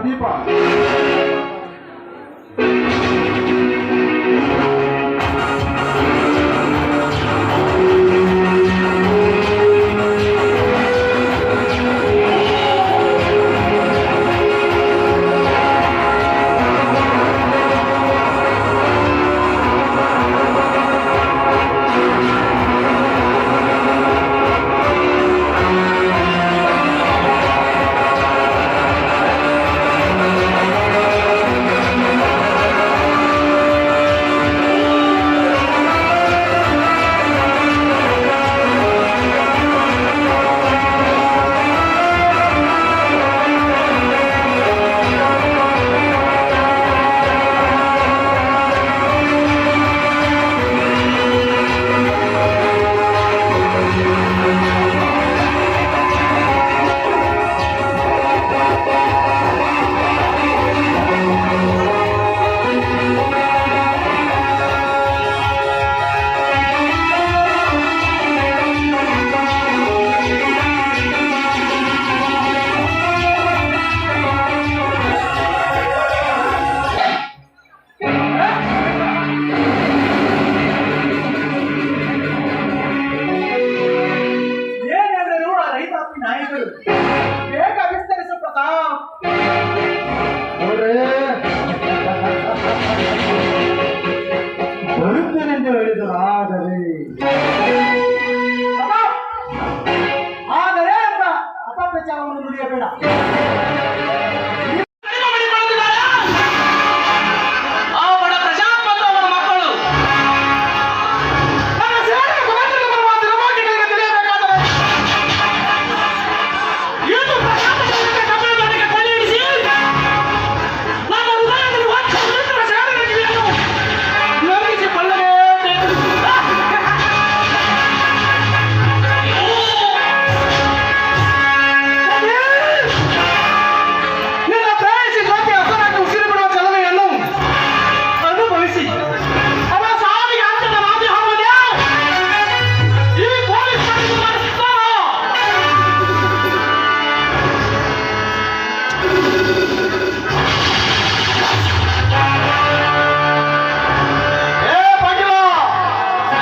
ಪ್ರದೀಪ ಏನೆಂದರು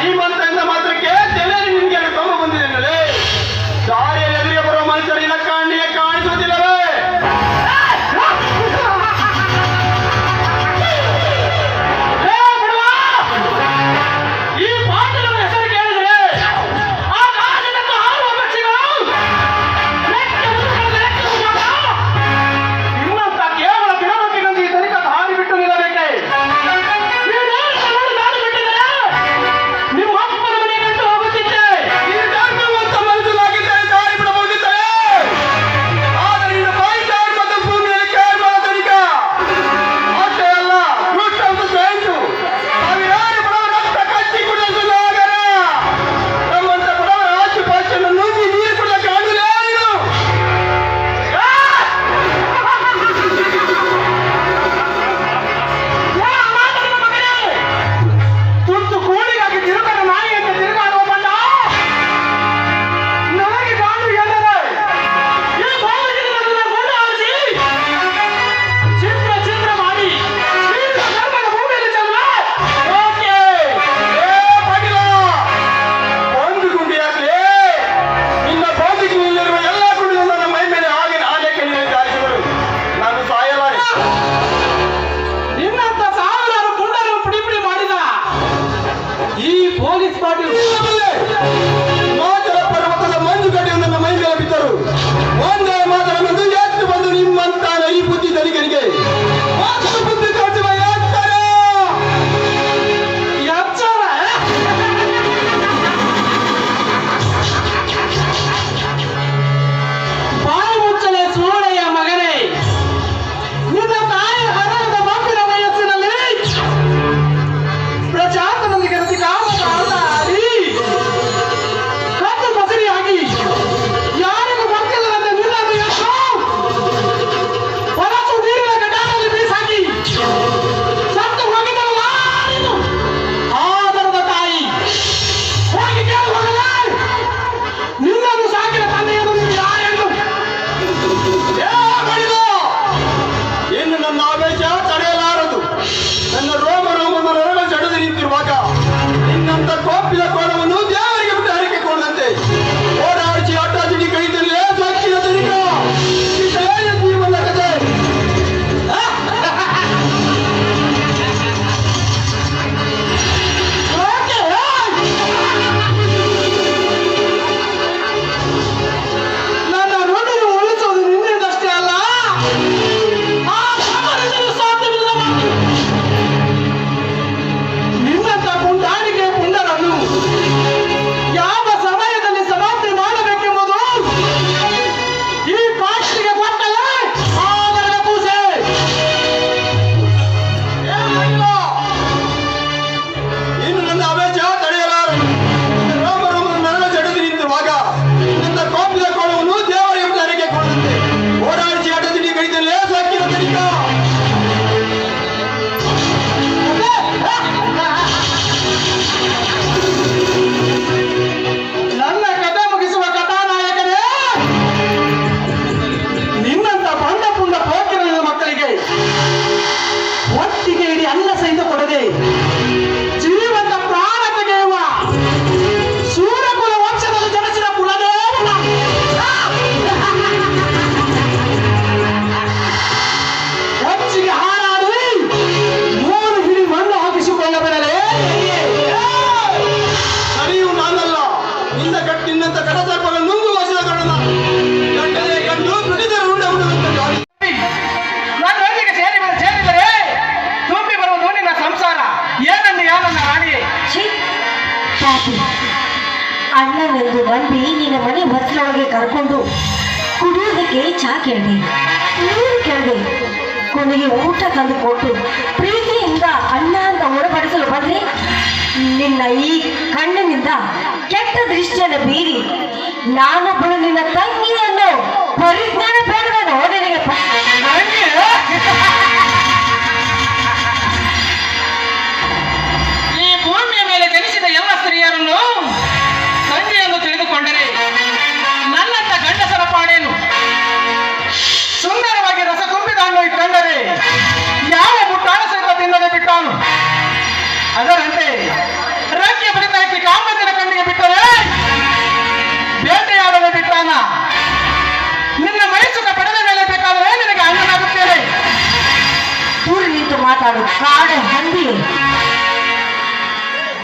জীবন ಮನೆಯೊಳಗೆ ಕರ್ಕೊಂಡು ಕುಡಿಯೋದಕ್ಕೆ ಚಾ ಕೇಳಿದೆ. ನೀರು ಕೇಳಿದೆ. ಕೊನೆಗೆ ಊಟ ತಂದು ಕೊಟ್ಟು ಪ್ರೀತಿಯಿಂದ ಅಣ್ಣ ಅಂತ ಒಳಪಡಿಸಲು ಬಂದ್ರೆ ನಿನ್ನ ಈ ಕಣ್ಣಿನಿಂದ ಕೆಟ್ಟ ದೃಷ್ಟಿಯನ್ನು ಬೀರಿ ನಾನೊಬ್ಬಳು ನಿನ್ನ ತಂಗಿಯನ್ನು ಪರಿಜ್ಞಾನ ಬೇಡವೇನೋ ನಿನಗೆ ಅದರಂತೆ ರಕ್ಕೆ ಬಡಿತಾಕಿ ಕಾಮಂದಿನ ಕಣ್ಣಿಗೆ ಬಿಟ್ಟರೆ ಬೇಟೆಯಾಡಲು ಬಿಟ್ಟಾನ ನಿನ್ನ ಮೈಸುಖ ಪಡೆದ ಮೇಲೆ ಬೇಕಾದರೆ ನಿನಗೆ ಅಣ್ಣನಾಗುತ್ತೇನೆ. ಊರಿ ನಿಂತು ಮಾತಾಡು, ಕಾಡು ಹಂದಿ.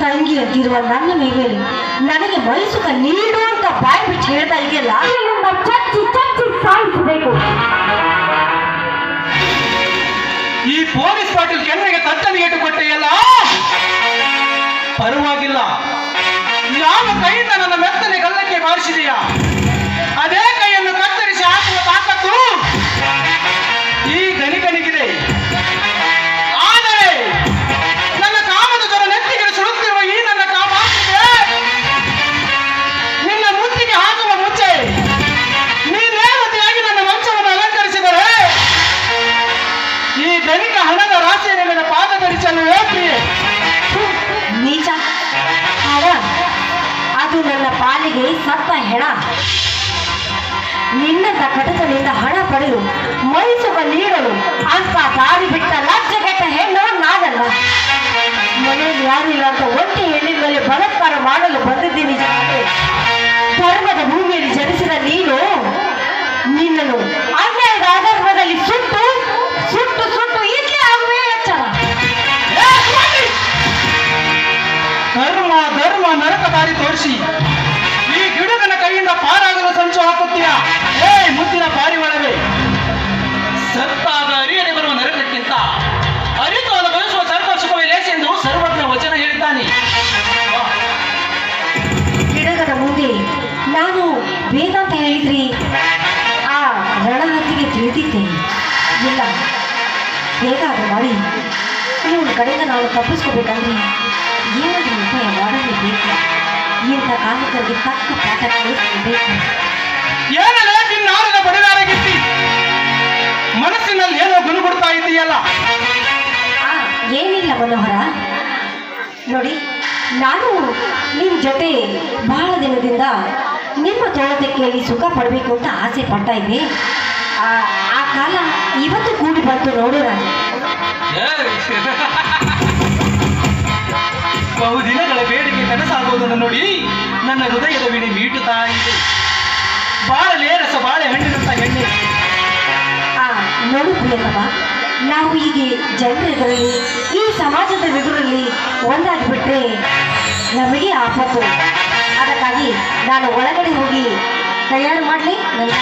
ತಂಗಿ ಅಂತಿರುವ ನನ್ನ ಮೇಲೆ ನನಗೆ ಮೈಸುಕ ನೀಡು ಅಂತ ಬಾಯಿ ಬಿಟ್ಟು ಹೇಳ್ತಾ ಇದೆಯಲ್ಲ? ಮೆತ್ತನೆ ಅದೇ ಕೈಯನ್ನು ಕತ್ತರಿಸಿ ಹಾಕುವ ತಾಕತ್ತು ಈ ಗಣಿಗನಿಗಿದೆ ಹೆಣ ನಿನ್ನಂತ ಕಟಕನಿಂದ ಹಣ ಪಡೆದು ಮೈಸುವ ನೀಡಲು ಅಂತ ದಾರಿ ಬಿಟ್ಟ ಲಜ್ಜೆಗೆಟ್ಟ ಹೆಣ್ಣು ನಾನಲ್ಲ. ಮನೆಯಲ್ಲಿ ಇಲ್ಲ ಅಂತ ಒಟ್ಟಿ ಹೆಣ್ಣಿನ ಮೇಲೆ ಬಲಾತ್ಕಾರ ಮಾಡಲು ಬಂದಿದ್ದೀನಿ. ಧರ್ಮದ ಭೂಮಿಯಲ್ಲಿ ಜನಿಸಿದ ನೀನು ನಿನ್ನನ್ನು ಅನ್ಯಾಯದ ಆಧಾರದಲ್ಲಿ ಸುಟ್ಟು ಸುಟ್ಟು ಸುಟ್ಟು ಇಲ್ಲೇ ಆಗುವೆ ನಾನು ಅಂತ ಹೇಳಿದ್ರಿ ಆ ರಣಹತ್ತಿಗೆ ತಿಳಿದಿದ್ದೇನೆ ಇಲ್ಲ ಹೇಗಾದ್ರೂ ಮಾಡಿ. ಇವಳ ಕಡೆಯಿಂದ ನಾವು ತಪ್ಪಿಸ್ಕೋಬೇಕಂದ್ರೆ ಏನಾದ್ರೂ ಉಪಾಯ ಮಾಡಲೇಬೇಕು ಇಂಥ ಕಾರ್ಮಿಕರಿಗೆ ತಕ್ಕ ಪಾಠ ಕಲಿಸಬೇಕು ಬಡಿದಾರಗಿತ್ತಿ ಮನಸ್ಸಿನಲ್ಲಿ ಏನೋ ಗುಣಗುಡ್ತಾ ಇದೆಯಲ್ಲ? ಆ, ಏನಿಲ್ಲ ಮನೋಹರ. ನೋಡಿ ನಾನು ನಿಮ್ ಜೊತೆ ಬಹಳ ದಿನದಿಂದ ನಿಮ್ಮ ಜಾಗತಿಕೆಯಲ್ಲಿ ಸುಖ ಪಡಬೇಕು ಅಂತ ಆಸೆ ಪಡ್ತಾ ಇದ್ದೆ. ಆ ಕಾಲ ಇವತ್ತು ಕೂಡಿ ಬಂತು ನೋಡೋಣ ಬಹುದಿನಗಳ ಬೇಡಿಕೆ ಕನಸಾಗುವುದನ್ನು ನೋಡಿ ನನ್ನ ಹೃದಯದ ಬಿಡಿ ಮೀಟುತ್ತಾ ಇದೆ. ಬಾಳಲೇ ರಸ ಬಾಳೆ ಹಣ್ಣಿನಂತ ಹೆಣ್ಣೆ ಆ ನೋಡು ಪ್ರಿಯತಮ ನಾವು ಹೀಗೆ ಜನರೆದುರಲ್ಲಿ ಈ ಸಮಾಜದ ಎದುರಲ್ಲಿ ಒಂದಾಗಿಬಿಟ್ರೆ ನಮಗೆ ಆಪತ್ತು. ಅದಕ್ಕಾಗಿ ನಾನು ಒಳಗಡೆ ಹೋಗಿ ತಯಾರು ಮಾಡಲಿ ನನ್ನ